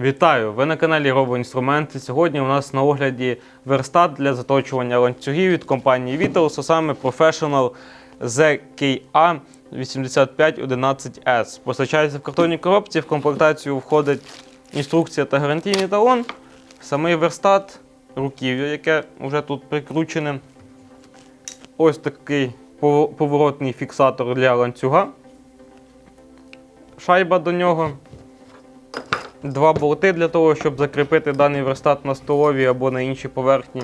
Вітаю! Ви на каналі Робоінструменти. Сьогодні у нас на огляді верстат для заточування ланцюгів від компанії Vitals, а саме Professional ZKA 8511S. Постачається в картонній коробці. В комплектацію входить інструкція та гарантійний талон, самий верстат, руків'я, яке вже тут прикручене. Ось такий поворотний фіксатор для ланцюга. Шайба до нього два болти для того, щоб закріпити даний верстат на столовій або на іншій поверхні.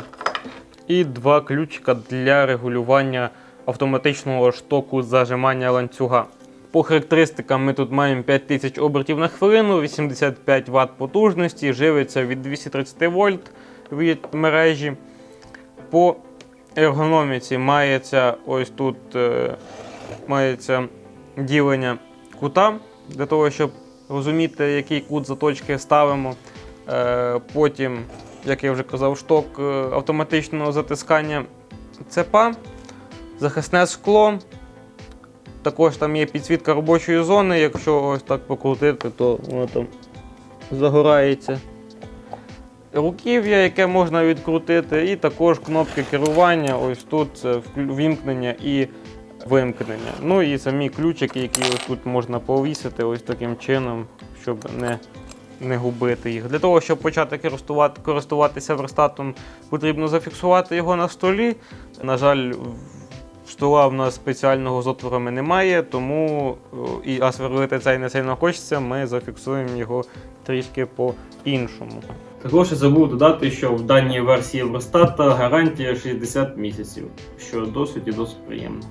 І два ключика для регулювання автоматичного штоку зажимання ланцюга. По характеристикам ми тут маємо 5000 обертів на хвилину, 85 Вт потужності, живиться від 230 вольт від мережі. По ергономіці мається ось тут е, мається ділення кута для того, щоб розуміти, який кут заточки ставимо. Е, потім, як я вже казав, шток е, автоматичного затискання цепа, захисне скло. Також там є підсвітка робочої зони. Якщо ось так покрутити, то воно там загорається. Руків'я, яке можна відкрутити, і також кнопки керування. Ось тут це вімкнення і вимкнення. Ну і самі ключики, які ось тут можна повісити ось таким чином, щоб не, не губити їх. Для того, щоб почати користувати, користуватися верстатом, потрібно зафіксувати його на столі. На жаль, стола в нас спеціального з отворами немає, тому о, і а цей не сильно хочеться, ми зафіксуємо його трішки по-іншому. Також я забув додати, що в даній версії верстата гарантія 60 місяців, що досить і досить приємно.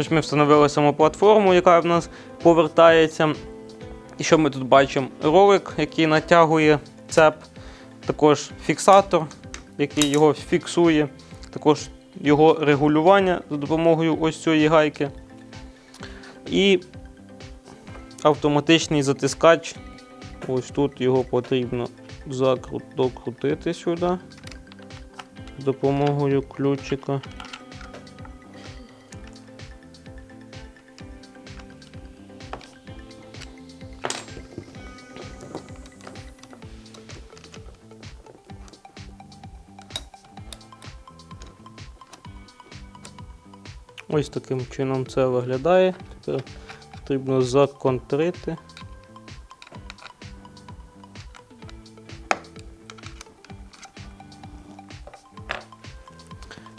Ось ми встановили саму платформу, яка в нас повертається. І що ми тут бачимо? Ролик, який натягує цеп, також фіксатор, який його фіксує, також його регулювання за допомогою ось цієї гайки. І автоматичний затискач. Ось тут його потрібно закру- докрутити сюди з допомогою ключика. Ось таким чином це виглядає. Тепер потрібно законтрити.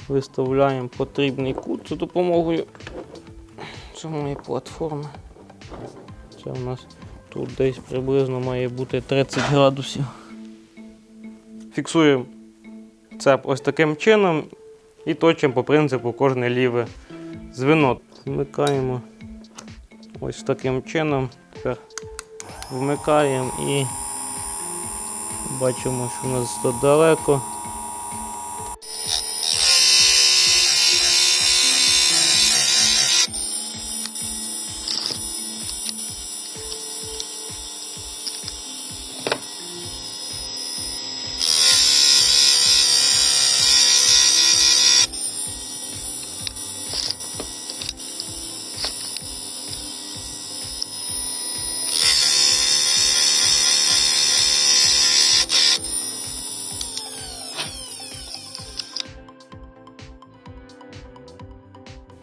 Виставляємо потрібний кут за допомогою самої платформи. Це у нас тут десь приблизно має бути 30 градусів. Фіксуємо цеп ось таким чином і точимо по принципу кожне ліве звено. Вмикаємо ось таким чином. Тепер вмикаємо і бачимо, що у нас тут далеко.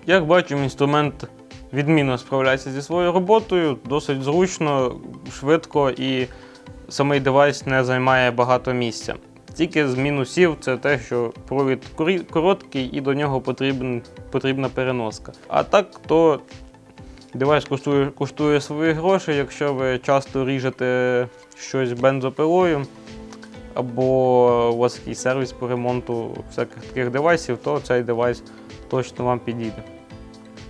Як бачимо, інструмент відмінно справляється зі своєю роботою, досить зручно, швидко і самий девайс не займає багато місця. Тільки з мінусів це те, що провід короткий і до нього потрібен, потрібна переноска. А так, то девайс коштує, коштує свої гроші, якщо ви часто ріжете щось бензопилою, або у вас якийсь сервіс по ремонту всяких таких девайсів, то цей девайс точно вам підійде.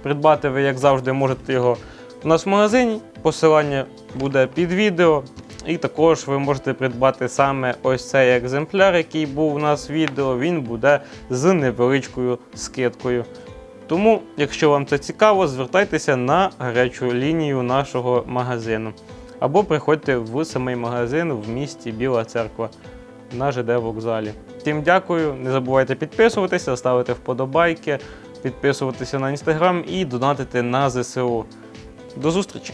Придбати ви, як завжди, можете його у нас в магазині. Посилання буде під відео. І також ви можете придбати саме ось цей екземпляр, який був у нас в відео. Він буде з невеличкою скидкою. Тому, якщо вам це цікаво, звертайтеся на гарячу лінію нашого магазину. Або приходьте в самий магазин в місті Біла Церква на ЖД вокзалі. Всім дякую, не забувайте підписуватися, ставити вподобайки, підписуватися на інстаграм і донатити на ЗСУ. До зустрічі!